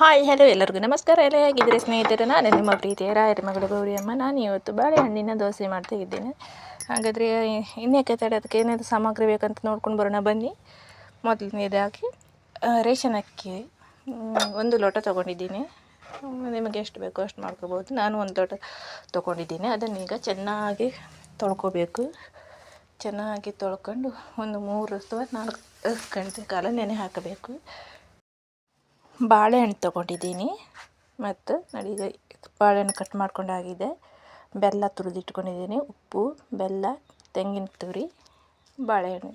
Hi hello ಎಲ್ಲರಿಗೂ ನಮಸ್ಕಾರ. ಎಲ್ಲ ಹೇಗಿದ್ದರೆ ಸ್ನೇಹಿತರೆ? ನಾನು ನಿಮ್ಮ ಪ್ರೀತಿಯ ರಾಯರ ಮಗಳು ಗೌರಿಯಮ್ಮ. ನಾನು ಇವತ್ತು ಬಾಳೆಹಣ್ಣಿನ ದೋಸೆ ಮಾಡ್ತಾ ಇದ್ದೇನೆ. ಹಾಗಾದರೆ ಇನ್ಯಾಕೆ ತಡೆ ಅದಕ್ಕೆ ಏನಾದರೂ ಸಾಮಗ್ರಿ ಬೇಕಂತ ನೋಡ್ಕೊಂಡು ಬರೋಣ. ಬನ್ನಿ. ಮೊದಲನೇದಾಗಿ ರೇಷನ್ ಅಕ್ಕಿ ಒಂದು ಲೋಟ ತೊಗೊಂಡಿದ್ದೀನಿ. ನಿಮಗೆ ಎಷ್ಟು ಬೇಕೋ ಅಷ್ಟು ಮಾಡ್ಕೋಬೋದು. ನಾನು ಒಂದು ಲೋಟ ತೊಗೊಂಡಿದ್ದೀನಿ. ಅದನ್ನು ಈಗ ಚೆನ್ನಾಗಿ ತೊಳ್ಕೊಬೇಕು. ಚೆನ್ನಾಗಿ ತೊಳ್ಕೊಂಡು ಒಂದು ಮೂರು ಅಥವಾ ನಾಲ್ಕು ಗಂಟೆ ಕಾಲ ನೆನೆ ಹಾಕಬೇಕು. ಬಾಳೆಹಣ್ಣು ತೊಗೊಂಡಿದ್ದೀನಿ. ಮತ್ತು ನೋಡಿ ಈಗ ಬಾಳೆಹಣ್ಣು ಕಟ್ ಮಾಡ್ಕೊಂಡಾಗಿದೆ. ಬೆಲ್ಲ ತುರಿದಿಟ್ಕೊಂಡಿದ್ದೀನಿ. ಉಪ್ಪು, ಬೆಲ್ಲ, ತೆಂಗಿನ ತುರಿ, ಬಾಳೆಹಣ್ಣು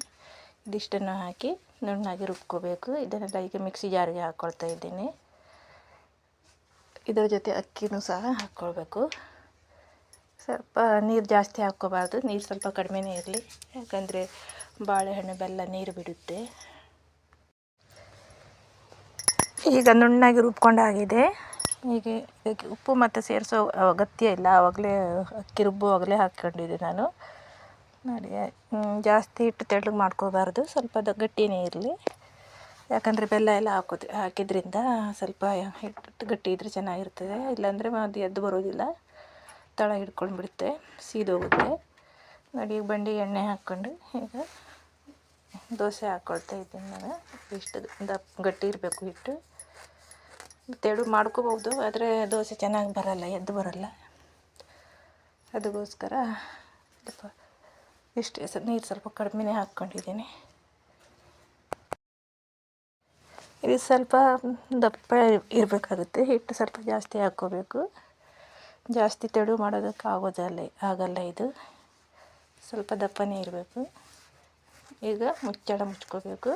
ಇದಿಷ್ಟನ್ನು ಹಾಕಿ ನುಣ್ಣಾಗಿ ರುಬ್ಕೋಬೇಕು. ಇದನ್ನೆಲ್ಲ ಈಗ ಮಿಕ್ಸಿ ಜಾರಿಗೆ ಹಾಕ್ಕೊಳ್ತಾ ಇದ್ದೀನಿ. ಇದರ ಜೊತೆ ಅಕ್ಕಿನೂ ಸಹ ಹಾಕ್ಕೊಳ್ಬೇಕು ಸ್ವಲ್ಪ ನೀರು ಜಾಸ್ತಿ ಹಾಕ್ಕೋಬಾರ್ದು. ನೀರು ಸ್ವಲ್ಪ ಕಡಿಮೆನೇ ಇರಲಿ. ಯಾಕಂದರೆ ಬಾಳೆಹಣ್ಣು ಬೆಲ್ಲ ನೀರು ಬಿಡುತ್ತೆ. ಈಗ ನುಣ್ಣಾಗಿ ರುಬ್ಕೊಂಡಾಗಿದೆ ಹೀಗೆ ಇದಕ್ಕೆ ಉಪ್ಪು ಮತ್ತು ಸೇರಿಸೋ ಅಗತ್ಯ ಇಲ್ಲ. ಆವಾಗಲೇ ಅಕ್ಕಿ ರುಬ್ಬುವಾಗಲೇ ಹಾಕ್ಕೊಂಡಿದ್ದೆ ನಾನು. ನೋಡಿ ಜಾಸ್ತಿ ಹಿಟ್ಟು ತೆಳ್ಳಗೆ ಮಾಡ್ಕೋಬಾರ್ದು. ಸ್ವಲ್ಪ ಗಟ್ಟಿನೇ ಇರಲಿ. ಯಾಕಂದರೆ ಬೆಲ್ಲ ಎಲ್ಲ ಹಾಕೋದು, ಹಾಕಿದ್ರಿಂದ ಸ್ವಲ್ಪ ಹಿಟ್ಟು ಗಟ್ಟಿ ಇದ್ದರೆ ಚೆನ್ನಾಗಿರ್ತದೆ. ಇಲ್ಲಾಂದರೆ ಅದು ಎದ್ದು ಬರೋದಿಲ್ಲ. ತಳ ಹಿಡ್ಕೊಂಡ್ಬಿಡುತ್ತೆ, ಸೀದೋಗುತ್ತೆ. ನೋಡಿ, ಈಗ ಬಂಡಿ ಎಣ್ಣೆ ಹಾಕ್ಕೊಂಡು ಈಗ ದೋಸೆ ಹಾಕ್ಕೊಳ್ತಾ ಇದ್ದೀನಿ ನಾನು. ಇಷ್ಟು ದಪ್ಪ ಗಟ್ಟಿ ಇರಬೇಕು ಹಿಟ್ಟು. ತೆಳು ಮಾಡ್ಕೋಬೋದು ಆದರೆ ದೋಸೆ ಚೆನ್ನಾಗಿ ಬರಲ್ಲ, ಎದ್ದು ಬರಲ್ಲ. ಅದಕ್ಕೋಸ್ಕರ ಸ್ವಲ್ಪ ಇಷ್ಟು ನೀರು ಸ್ವಲ್ಪ ಕಡಿಮೆನೇ ಹಾಕ್ಕೊಂಡಿದ್ದೀನಿ. ಇದು ಸ್ವಲ್ಪ ದಪ್ಪ ಇರಬೇಕಾಗುತ್ತೆ, ಹಿಟ್ಟು ಸ್ವಲ್ಪ ಜಾಸ್ತಿ ಹಾಕ್ಕೋಬೇಕು. ಜಾಸ್ತಿ ತೆಳು ಮಾಡೋದಕ್ಕೆ ಆಗೋದಲ್ಲ, ಆಗಲ್ಲ ಇದು. ಸ್ವಲ್ಪ ದಪ್ಪನೇ ಇರಬೇಕು. ಈಗ ಮುಚ್ಚಳ ಮುಚ್ಕೋಬೇಕು.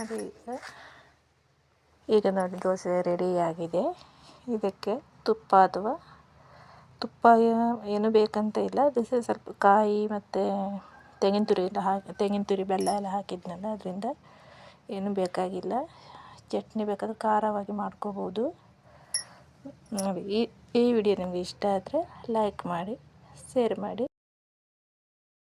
ಅದು ಈಗ. ಈಗ ನೋಡಿ ದೋಸೆ ರೆಡಿಯಾಗಿದೆ ಇದಕ್ಕೆ ತುಪ್ಪ ಅಥವಾ ತುಪ್ಪ ಏನು ಬೇಕಂತ ಇಲ್ಲ. ದೋಸೆ ಸ್ವಲ್ಪ ಕಾಯಿ ಮತ್ತು ತೆಂಗಿನ ತುರಿ ಎಲ್ಲ ಹಾಕಿ, ತೆಂಗಿನ ತುರಿ ಬೆಲ್ಲ ಎಲ್ಲ ಹಾಕಿದ್ನಲ್ಲ, ಅದರಿಂದ ಏನು ಬೇಕಾಗಿಲ್ಲ. ಚಟ್ನಿ ಬೇಕಾದ್ರೆ ಖಾರವಾಗಿ ಮಾಡ್ಕೋಬೋದು. ನೋಡಿ, ಈ ಈ ವಿಡಿಯೋ ನಿಮಗೆ ಇಷ್ಟ ಆದರೆ ಲೈಕ್ ಮಾಡಿ ಶೇರ್ ಮಾಡಿ.